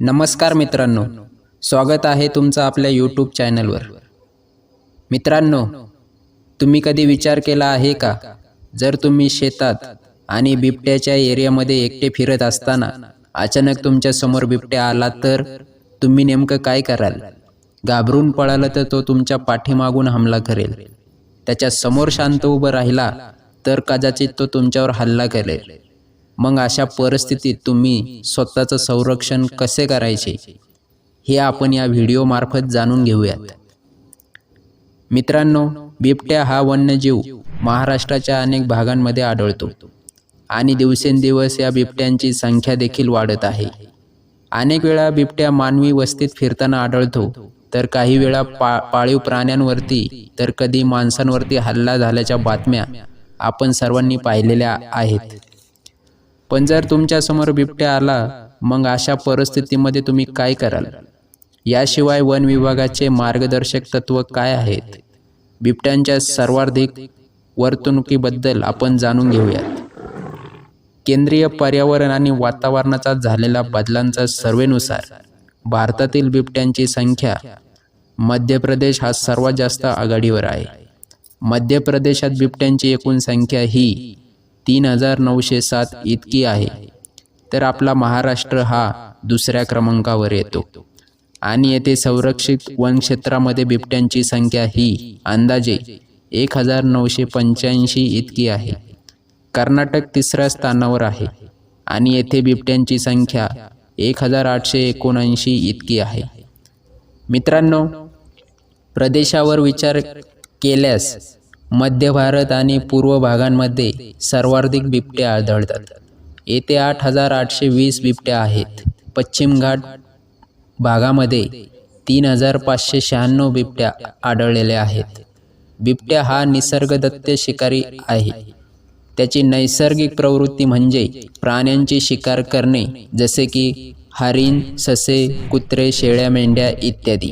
नमस्कार मित्रांनो. स्वागत आहे तुमचं आपल्या यूट्यूब चॅनलवर मित्रांनो तुम्ही कधी विचार केला आहे का? जर तुम्ही शेतात आणि बिबट्याच्या एरियामध्ये एकटे फिरत असताना अचानक तुमच्यासमोर बिबट्या आला तर तुम्ही नेमकं काय कराल? घाबरून पळालं तर तो तुमच्या पाठीमागून हमला करेल. त्याच्यासमोर शांत उभं राहिला तर कदाचित तो तुमच्यावर हल्ला करेल. मग अशा परिस्थितीत तुम्ही स्वतःचं संरक्षण कसे करायचे? हे आपण या व्हिडिओमार्फत जाणून घेऊयात. मित्रांनो बिबट्या हा वन्यजीव महाराष्ट्राच्या अनेक भागांमध्ये आढळतो आणि दिवसेंदिवस या बिबट्यांची संख्या देखील वाढत आहे. अनेक वेळा बिबट्या मानवी वस्तीत फिरताना आढळतो तर काही वेळा पा पाळीव प्राण्यांवरती तर कधी माणसांवरती हल्ला झाल्याच्या बातम्या आपण सर्वांनी पाहिलेल्या आहेत. पण जर तुमच्यासमोर बिबट्या आला मग अशा परिस्थितीमध्ये तुम्ही काय कराल? याशिवाय वन विभागाचे मार्गदर्शक तत्व काय आहेत? बिबट्यांच्या सर्वाधिक वर्तणुकीबद्दल आपण जाणून घेऊयात. केंद्रीय पर्यावरण आणि वातावरणाचा झालेला बदलांचा सर्वेनुसार भारतातील बिबट्यांची संख्या मध्य प्रदेश हा सर्वात जास्त आघाडीवर आहे. मध्य प्रदेशात बिबट्यांची एकूण संख्या ही तीन हजार नऊशे सात इतकी आहे. तर आपला महाराष्ट्र हा दुसऱ्या क्रमांकावर येतो. आणि येथे संरक्षित वनक्षेत्रामध्ये बिबट्यांची संख्या ही अंदाजे एक हजार नऊशे पंच्याऐंशी इतकी आहे. कर्नाटक तिसऱ्या स्थानावर आहे. आणि येथे बिबट्यांची संख्या एक हजार आठशे एकोणऐंशी इतकी आहे. मित्रांनो प्रदेशावर विचार केल्यास मध्य भारत आणि पूर्व भागांमध्ये सर्वाधिक बिबट्या आढळतात. येथे आठ हजार आठशे वीस बिबट्या आहेत. पश्चिम घाट भागामध्ये तीन हजार पाचशे शहाण्णव बिबट्या आढळलेल्या आहेत. बिबट्या हा निसर्गदत्त शिकारी आहे. त्याची नैसर्गिक प्रवृत्ती म्हणजे प्राण्यांची शिकार करणे जसे की हरिण ससे कुत्रे शेळ्या मेंढ्या इत्यादी.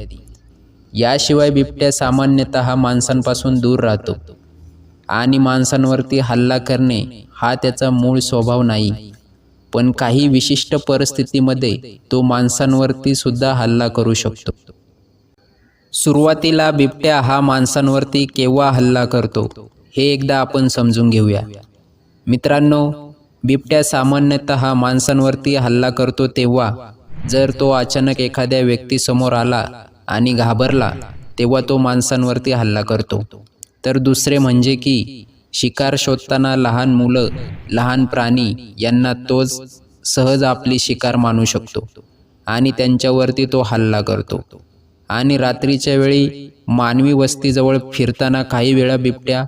याशिवाय बिबट्या सामान्यतः माणसांपासून दूर राहतो आणि माणसांवरती हल्ला करणे हा त्याचा मूळ स्वभाव नाही. पण काही विशिष्ट परिस्थितीमध्ये तो माणसांवरती सुद्धा हल्ला करू शकतो. सुरुवातीला बिबट्या हा माणसांवरती केव्हा हल्ला करतो हे एकदा आपण समजून घेऊया. मित्रांनो बिबट्या सामान्यतः माणसांवरती हल्ला करतो तेव्हा जर तो अचानक एखाद्या व्यक्तीसमोर आला आणि घाबरला तेव्हा तो माणसांवरती हल्ला करतो. तर दुसरे म्हणजे की शिकार शोधताना लहान मुलं लहान प्राणी यांना तोच सहज आपली शिकार मानू शकतो आणि त्यांच्यावरती तो हल्ला करतो. आणि रात्रीच्या वेळी मानवी वस्तीजवळ फिरताना काही वेळा बिबट्या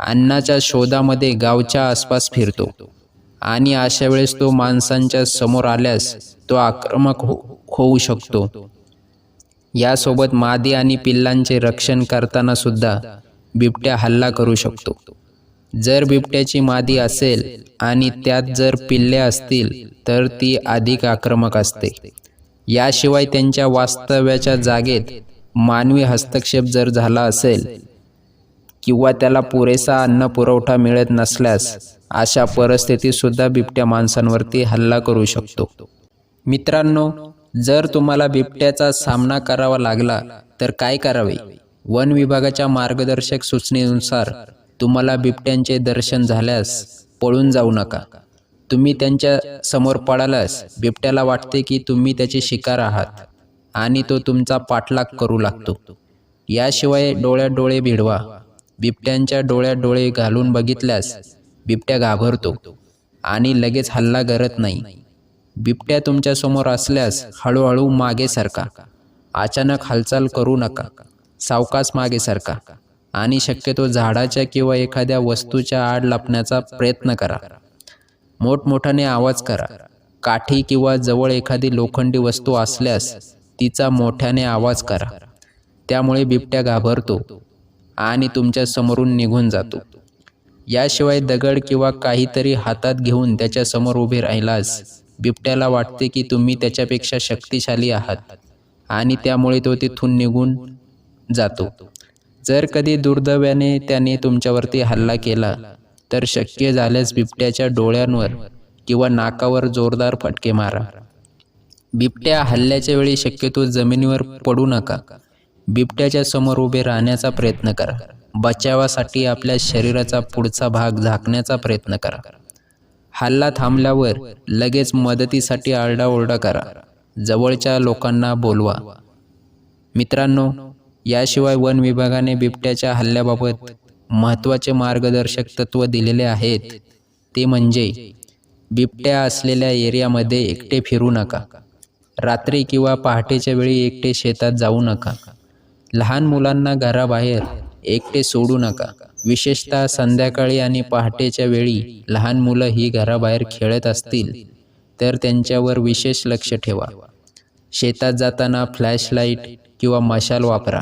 अन्नाच्या शोधामध्ये गावच्या आसपास फिरतो आणि अशा वेळेस तो माणसांच्या समोर आल्यास तो आक्रमक हो होऊ शकतो. यासोबत मादी आणि पिल्लांचे रक्षण करताना सुद्धा बिबट्या हल्ला करू शकतो. जर बिबट्याची मादी असेल आणि त्यात जर पिल्ले असतील तर ती अधिक आक्रमक असते. याशिवाय त्यांच्या वास्तव्याच्या जागेत मानवी हस्तक्षेप जर झाला असेल किंवा त्याला पुरेसा अन्न पुरवठा मिळत नसल्यास अशा परिस्थितीत सुद्धा बिबट्या माणसांवरती हल्ला करू शकतो. मित्रांनो जर तुम्हाला बिबट्याचा सामना करावा लागला तर काय करावे? वन विभागाच्या मार्गदर्शक सूचनेनुसार तुम्हाला बिबट्यांचे दर्शन झाल्यास पळून जाऊ नका. तुम्ही त्यांच्यासमोर पळाल्यास बिबट्याला वाटते की तुम्ही त्याचे शिकार आहात आणि तो तुमचा पाठलाग करू लागतो. याशिवाय डोळ्यात डोळे भिडवा. बिबट्यांच्या डोळ्यात डोळे घालून बघितल्यास बिबट्या घाबरतो आणि लगेच हल्ला करत नाही. बिबट्या तुमच्यासमोर असल्यास हळूहळू मागे सरका. अचानक हालचाल करू नका. सावकास मागे सरका. आणि शक्यतो झाडाच्या किंवा एखाद्या वस्तूच्या आड लपण्याचा प्रयत्न करा. मोठमोठ्याने आवाज करा. काठी किंवा जवळ एखादी लोखंडी वस्तू असल्यास तिचा मोठ्याने आवाज करा. त्यामुळे बिबट्या घाबरतो आणि तुमच्या समोरून निघून जातो. याशिवाय दगड किंवा काहीतरी हातात घेऊन त्याच्यासमोर उभे राहिलास बिबट्याला वाटते की तुम्ही त्याच्यापेक्षा शक्तिशाली आहात आणि त्यामुळे तो तिथून निघून जातो. जर कधी दुर्दैवाने त्याने तुमच्यावरती हल्ला केला तर शक्य झाल्यास बिबट्याच्या डोळ्यांवर किंवा नाकावर जोरदार फटके मारा. बिबट्या हल्ल्याच्या वेळी शक्यतो जमिनीवर पडू नका. बिबट्याच्या समोर उभे राहण्याचा प्रयत्न करा. बचावासाठी आपल्या शरीराचा पुढचा भाग झाकण्याचा प्रयत्न करा. हल्ला थांबल्यावर लगेच मदतीसाठी आरडाओरडा करा. जवळच्या लोकांना बोलवा. मित्रांनो याशिवाय वन विभागाने बिबट्याच्या हल्ल्याबाबत महत्त्वाचे मार्गदर्शक तत्त्व दिलेले आहेत. ते म्हणजे बिबट्या असलेल्या एरियामध्ये एकटे फिरू नका. रात्री किंवा पहाटेच्या वेळी एकटे शेतात जाऊ नका. लहान मुलांना घराबाहेर एकटे सोडू नका. विशेषतः संध्याकाळी आणि पहाटेच्या वेळी लहान मुलं ही घराबाहेर खेळत असतील तर त्यांच्यावर विशेष लक्ष ठेवा. शेतात जाताना फ्लॅशलाईट किंवा मशाल वापरा.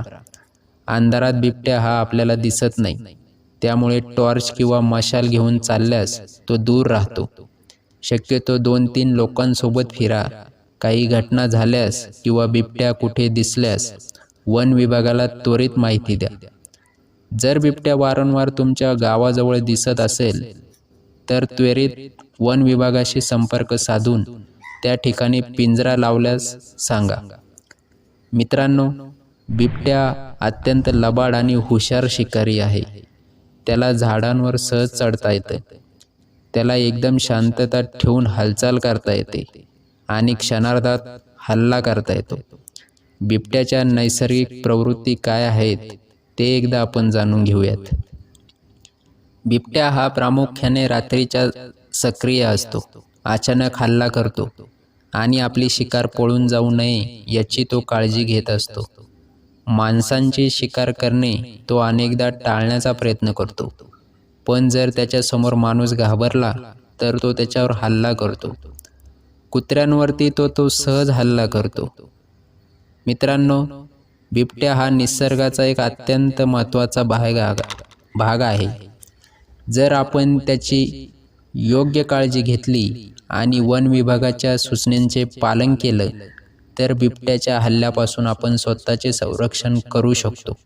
अंधारात बिबट्या हा आपल्याला दिसत नाही. त्यामुळे टॉर्च किंवा मशाल घेऊन चालल्यास तो दूर राहतो. शक्यतो दोन तीन लोकांसोबत फिरा. काही घटना झाल्यास किंवा बिबट्या कुठे दिसल्यास वन विभागाला त्वरित माहिती द्या. जर बिबट्या वारंवार तुमच्या गावाजवळ दिसत असेल तर त्वरित वन विभागाशी संपर्क साधून त्या ठिकाणी पिंजरा लावल्यास सांगा. मित्रांनो बिबट्या अत्यंत लबाड आणि हुशार शिकारी आहे. त्याला झाडांवर सहज चढता येतं. त्याला एकदम शांतता ठेवून हालचाल करता येते आणि क्षणार्धात हल्ला करता येतो. बिबट्याच्या नैसर्गिक प्रवृत्ती काय आहेत ते एकदा आपण जाणून घेऊयात. बिबट्या हा प्रामुख्याने रात्रीच्या सक्रिय असतो अचानक हल्ला करतो आणि आपली शिकार पळून जाऊ नये याची तो काळजी घेत असतो. माणसांची शिकार करणे तो अनेकदा टाळण्याचा प्रयत्न करतो पण जर त्याच्यासमोर माणूस घाबरला तर तो त्याच्यावर हल्ला करतो. कुत्र्यांवरती तो तो सहज हल्ला करतो. मित्रांनो बिबट्या हा निसर्गाचा एक अत्यंत महत्त्वाचा भाग भाग आहे. जर आपण त्याची योग्य काळजी घेतली आणि वन विभागाच्या सूचनेचे पालन केलं तर बिबट्याच्या हल्ल्यापासून आपण स्वतःचे संरक्षण करू शकतो.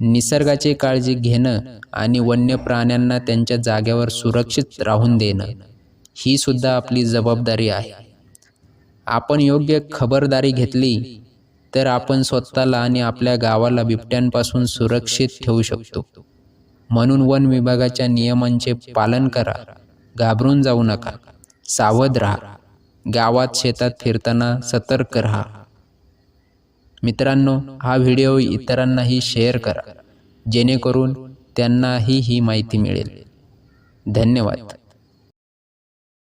निसर्गाची काळजी घेणं आणि वन्य प्राण्यांना त्यांच्या जागेवर सुरक्षित राहून देणं ही सुद्धा आपली जबाबदारी आहे. आपण योग्य खबरदारी घेतली तर आपण स्वतःला आणि आपल्या गावाला बिबट्यांपासून सुरक्षित ठेवू शकतो. म्हणून वन विभागाच्या नियमांचे पालन करा. घाबरून जाऊ नका. सावध राहा. गावात शेतात फिरताना सतर्क राहा. मित्रांनो हा व्हिडिओ इतरांनाही शेअर करा. जेणेकरून त्यांनाही ही माहिती मिळेल. धन्यवाद.